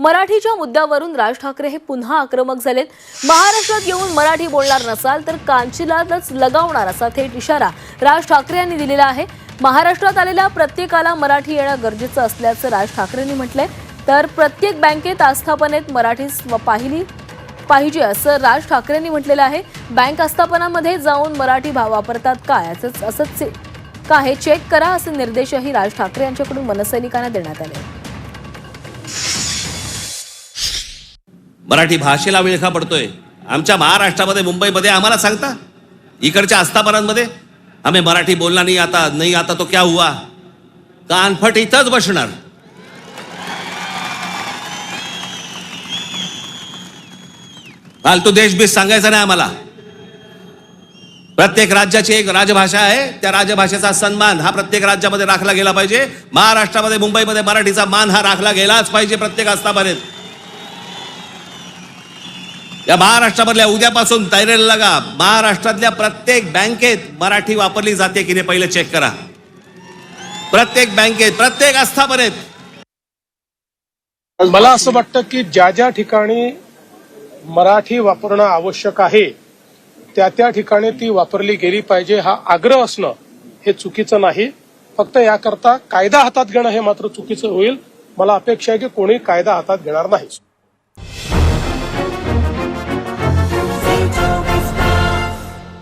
मराठीच्या मुद्द्यावरून राज ठाकरे हे पुन्हा आक्रमक झालेत. महाराष्ट्रात येऊन मराठी बोलणार नसाल तर कांचीलाच लगावणार असा थेट इशारा राज ठाकरे यांनी दिलेला आहे. महाराष्ट्रात आलेल्या प्रत्येकाला मराठी येणं गरजेचं असल्याचं राज ठाकरेंनी म्हटलंय. तर प्रत्येक बँकेत आस्थापनेत मराठी पाहिली पाहिजे असं राज ठाकरेंनी म्हटलेलं आहे. बँक आस्थापनामध्ये जाऊन मराठी भाव वापरतात काय असंच असंच चे- का हे चेक करा असे निर्देशही राज ठाकरे यांच्याकडून मनसैनिकांना देण्यात आले. मराठी भाषेला विळखा पडतोय. आमच्या महाराष्ट्रामध्ये मुंबईमध्ये आम्हाला सांगता? इकडच्या आस्थापनांमध्ये? आम्ही मराठी बोलला नाही आता नाही आता तो क्या हुआ? कानफट इथंच बसणार. फालतू देशबीस सांगायचा नाही आम्हाला. प्रत्येक राज्याची एक राजभाषा आहे त्या राजभाषेचा सन्मान हा प्रत्येक राज्यामध्ये राखला गेला पाहिजे. महाराष्ट्रामध्ये मुंबईमध्ये मराठीचा मान हा राखला गेलाच पाहिजे प्रत्येक आस्थापनेत. या महाराष्ट्रामधल्या उद्यापासून तयारीला लागा. महाराष्ट्रातल्या प्रत्येक बँकेत मराठी वापरली जाते की नाही पहिले चेक करा. प्रत्येक बँकेत प्रत्येक आस्थापनेत. मला असं वाटतं की ज्या ज्या ठिकाणी मराठी वापरणं आवश्यक आहे त्या त्या ठिकाणी ती वापरली गेली पाहिजे हा आग्रह असणं हे चुकीचं नाही. फक्त याकरता कायदा हातात घेणं हे मात्र चुकीचं होईल. मला अपेक्षा आहे की कोणी कायदा हातात घेणार नाही.